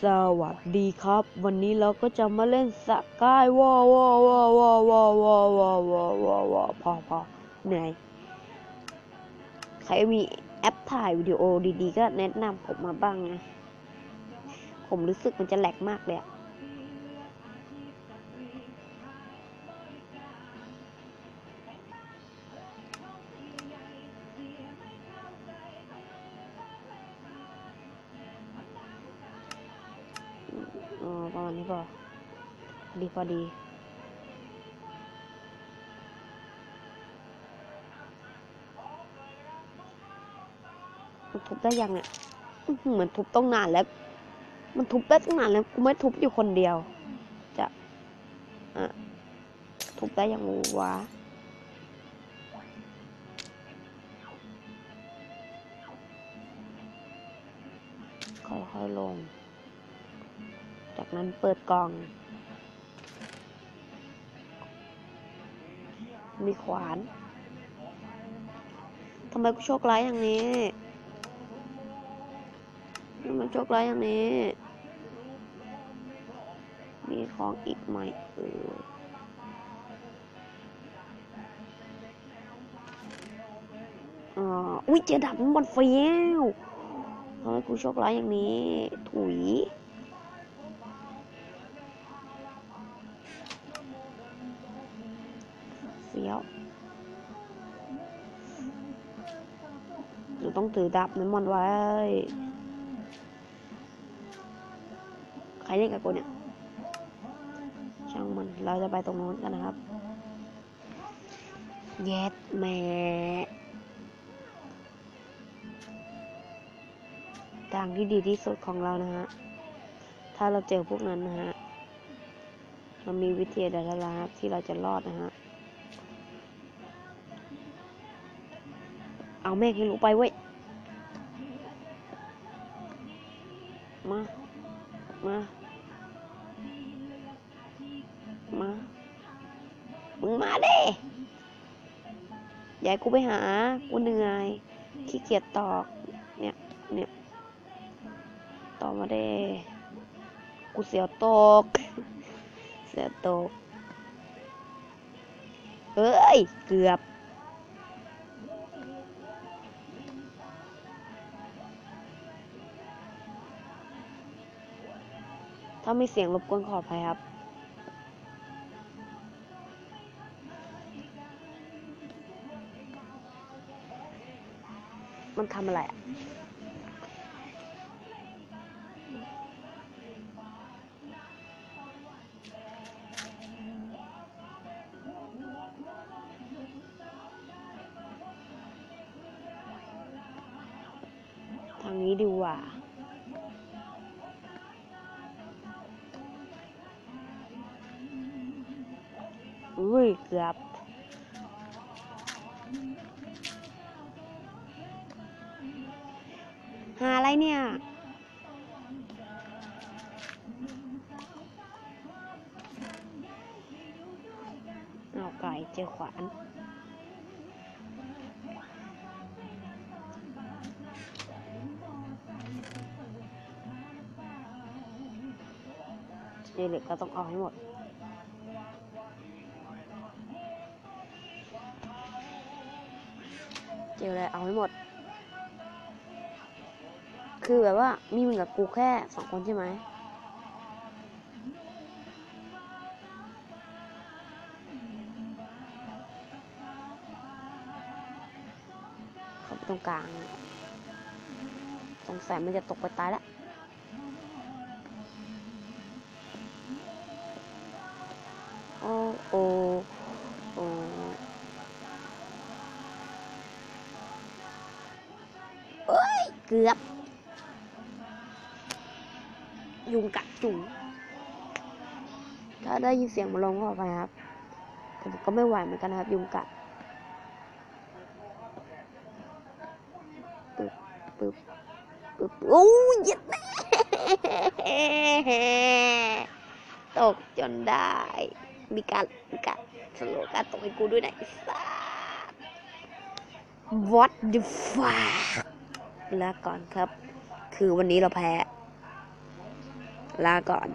สวัสดีครับ วันนี้เราก็จะมาเล่นสกายวอวอวอวอวอวอวอวอวอวอพอพอเหนื่อยใครมีแอปถ่ายวิดีโอดีๆ ก็แนะนำผมมาบ้างนะ ผมรู้สึกมันจะแหลกมากเลยอะ อ๋อประมาณนี้พอดีพอดีมันทุบได้ยังเนี่ยอื้อหือนทุบต้องนานแล้ว มันทุบได้ตั้งนานแล้วกูไม่ทุบอยู่คนเดียว จะอะทุบได้ยังวะค่อยๆลง จากนั้นเปิดกล่อง มีขวาน ทำไมกูโชคร้ายอย่างนี้ทำไมโชคร้ายอย่างนี้ มีของอีกไหมเออออุ้ยเจดับมันบนเฟี้ยวทำไมกูโชคร้ายอย่างนี้ ถุย เฟี้ยวเราต้องถือดาบน้ำมันไว้ ใครเล่นกับกูเนี่ย ช่างมัน เราจะไปตรงโน้นกันนะครับ เย็ดแม่ทางที่ดีที่สุดของเรานะฮะ ถ้าเราเจอพวกนั้นนะฮะ เรามีวิธีใดๆแล้วครับที่เราจะรอดนะฮะ เอาแม่งให้รู้ไปเว้ย มา มา มา มึงมาเด้ยายกูไปหา กูเหนื่อย ขี้เกียจตอก เนี่ย เนี่ย ต่อมาเด้กูเสียวตก เสียวตก เอ้ย เกือบ ถ้ามีเสียงรบกวนขออภัยครับ มันทำอะไรอะทางนี้ดีกว่า อุ้ยเกือบหาอะไรเนี่ย เอาไก่เจอขวานเจเหล็กก็ต้องเอาให้หมด เจออะไรเอาให้หมด คือแบบว่ามีมึงกับกูแค่สองคนใช่ไหมเขาไปตรงกลางสงสัยมันจะตกไปตายแล้วโอ้โอ้ กือบ ยุงกัดจุงถ้าได้ยินเสียงมาลงก็ขอไปครับผมก็ไม่ไหวเหมือนกันนะครับ ยุงกัดปึ๊บปึ๊บปึ๊บโอ้ยเหี้ย็ดแม่ตกจนได้ มีการมีการสโลการตกให้กูด้วยนะไอ้สัส What the fuck ล้วก่อนครับ คือวันนี้เราแพ้ ลาก่อน